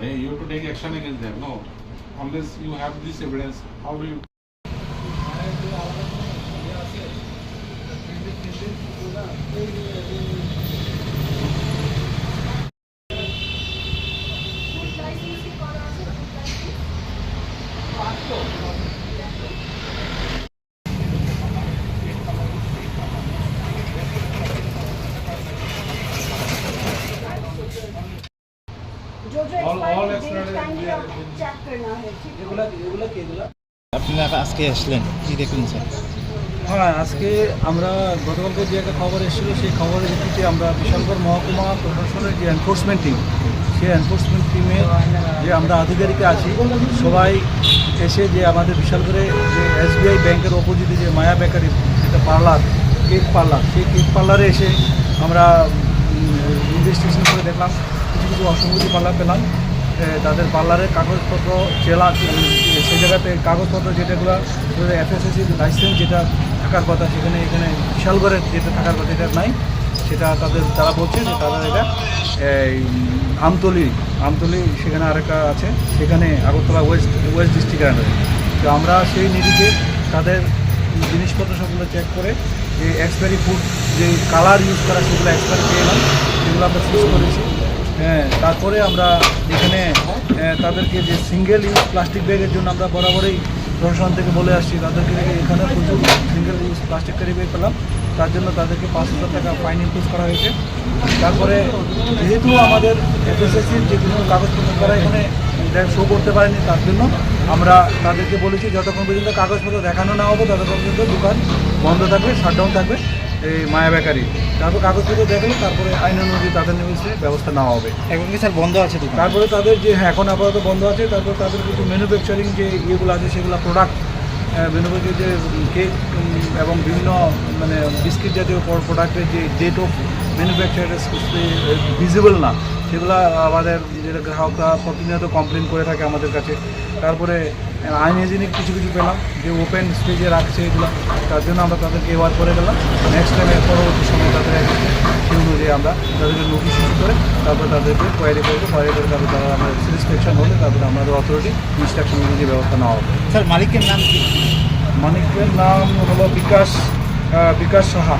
Hey, you have to take action against them. No, unless you have this evidence, how do you? আপনারা আজকে আসলেন কি দেখলেন sir? হ্যাঁ আজকে আমরা গতকালকে যে একটা খবর এসেছিল সেই খবরের ভিত্তিতে আমরা বিশালগড় মহকুমা প্রশাসনের যে এনফোর্সমেন্ট টিম সেই এনফোর্সমেন্ট টিমে যে আমরা আধিকারিক আছি সবাই এসে যে আমাদের বিশালগড়ে যে এসবিআই ব্যাংকের অপোজিটে যে মায়া বেকারি, যেটা পার্লার, কেক পার্লার, সেই কেক পার্লারে এসে আমরা ইনভেস্টিগেশন করে দেখলাম। কিছু কিছু অসঙ্গতি পার্লার পেলাম। তাদের পার্লারের কাগজপত্র চেলা সেই জায়গাতে কাগজপত্র যেটাগুলো এফএসএসি লাইসেন্স যেটা থাকার কথা, সেখানে, এখানে বিশালগড়ের যেটা থাকার কথা এটা নাই। সেটা তাদের, তারা বলছে যে তারা এটা, এই, আমতলি আমতলি সেখানে আরেকটা আছে, সেখানে আগরতলা ওয়েস্ট ওয়েস্ট ডিস্ট্রিক্টের আন্ডারে। তো আমরা সেই নিরিখে তাদের জিনিসপত্র সবগুলো চেক করে যে এক্সপায়ারি ফুড যে কালার ইউজ করা সেগুলো এক্সপায়ারি পেয়ে এলাম সেগুলো আমরা সিজ করেছি। হ্যাঁ তারপরে আমরা এখানে তাদেরকে যে সিঙ্গেল ইউজ প্লাস্টিক ব্যাগের জন্য আমরা বরাবরই প্রশাসন থেকে বলে আসছি, তাদেরকে এখানে প্রচুর সিঙ্গেল ইউজ প্লাস্টিক ক্যারি বের পেলাম। তার জন্য তাদেরকে পাঁচ হাজার টাকা ফাইন ইম্পোজ করা হয়েছে। তারপরে যেহেতু আমাদের এফএসএসির যে কোনো কাগজপত্র তারা এখানে শো করতে পারেনি, তার জন্য আমরা তাদেরকে বলেছি, যতক্ষণ পর্যন্ত কাগজপত্র দেখানো না হবে, ততক্ষণ পর্যন্ত দোকান বন্ধ থাকবে শাটডাউন থাকবে। এই মায়া বেকারি। তারপর কাগজপত্র দেখলে তারপরে আইন অনুযায়ী তাদের নিউজে ব্যবস্থা নেওয়া হবে। এখন কি স্যার বন্ধ আছে দোকান? তারপরে তাদের যে হ্যাঁ এখন আপাতত বন্ধ আছে তারপর তাদের কিছু ম্যানুফ্যাকচারিং যে ইয়েগুলো আছে সেগুলো প্রোডাক্ট ম্যানুফ্যাকচার যে কেক এবং বিভিন্ন মানে বিস্কিট জাতীয় প্রোডাক্টের যে ডেট অফ ম্যানুফ্যাকচার ভিজিবল না সেগুলো আমাদের যেটা গ্রাহকরা প্রতিনিয়ত কমপ্লেন করে থাকে আমাদের কাছে। তারপরে আইনহাইজিনিক কিছু কিছু পেলাম যে ওপেন স্টেজে রাখছে এগুলো তার জন্য আমরা তাদেরকে এবার করে গেলাম। নেক্সট টাইম এর পরবর্তী সময় তাদের সেই অনুযায়ী আমরা তাদেরকে নোটিশ ইস্যু করে তারপর তাদেরকে কোয়ারি করব কোয়ারি করে তারপর তারা আমাদের ইন্সপেকশন হলে তারপরে আমাদের অথরিটি ইনস্ট্রাকশন অনুযায়ী ব্যবস্থা নেওয়া হবে। স্যার মালিকের নাম কি? মালিকের নাম হলো বিকাশ বিকাশ সাহা।